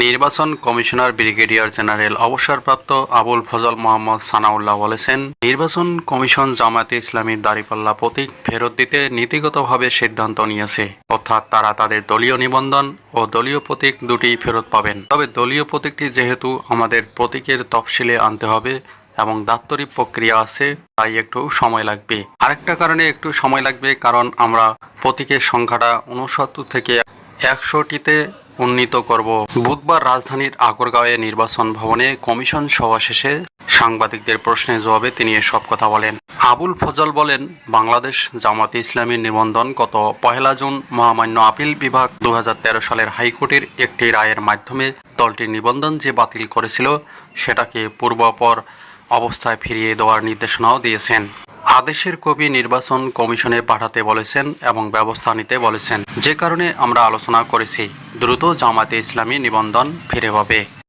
নির্বাচন commissioner brigadier general অবসরপ্রাপ্ত আবুল ফজল মোহাম্মদ সানাউল্লাহ বলেছেন, নির্বাচন কমিশন জামায়াতে ইসলামীর দাঁড়িপাল্লা প্রতীক ফেরত দিতে নীতিগতভাবে সিদ্ধান্ত নিয়েছে। অর্থাৎ তারা তাদের দলীয় নিবন্ধন ও দলীয় প্রতীক দুটি ফেরত পাবেন। তবে দলীয় প্রতীকটি যেহেতু আমাদের প্রতীকের তফসিলে আনতে হবে এবং দাপ্তরিক প্রক্রিয়া আছে, তাই একটু সময় লাগবে। আরেকটা কারণে একটু সময় লাগবে কারণ আমরা প্রতীকের সংখ্যাটা উনসত্তর থেকে একশোটিতে উন্নীত করব। বুধবার রাজধানীর আগরগাঁওয়ে নির্বাচন ভবনে কমিশন সভা শেষে সাংবাদিকদের প্রশ্নের জবাবে তিনি এসব কথা বলেন। আবুল ফজল বলেন, বাংলাদেশ জামাতে ইসলামীর নিবন্ধন গত পহেলা জুন মহামান্য আপিল বিভাগ দু হাজার তেরো সালের হাইকোর্টের একটি রায়ের মাধ্যমে দলটির নিবন্ধন যে বাতিল করেছিল, সেটাকে পূর্বাপর অবস্থায় ফিরিয়ে দেওয়ার নির্দেশনাও দিয়েছেন। আদেশের কপি নির্বাচন কমিশনে পাঠাতে বলেছেন এবং ব্যবস্থা নিতে বলেছেন। যে কারণে আমরা আলোচনা করেছি, দ্রুত জামাতে ইসলামী নিবন্ধন ফিরে পাবে।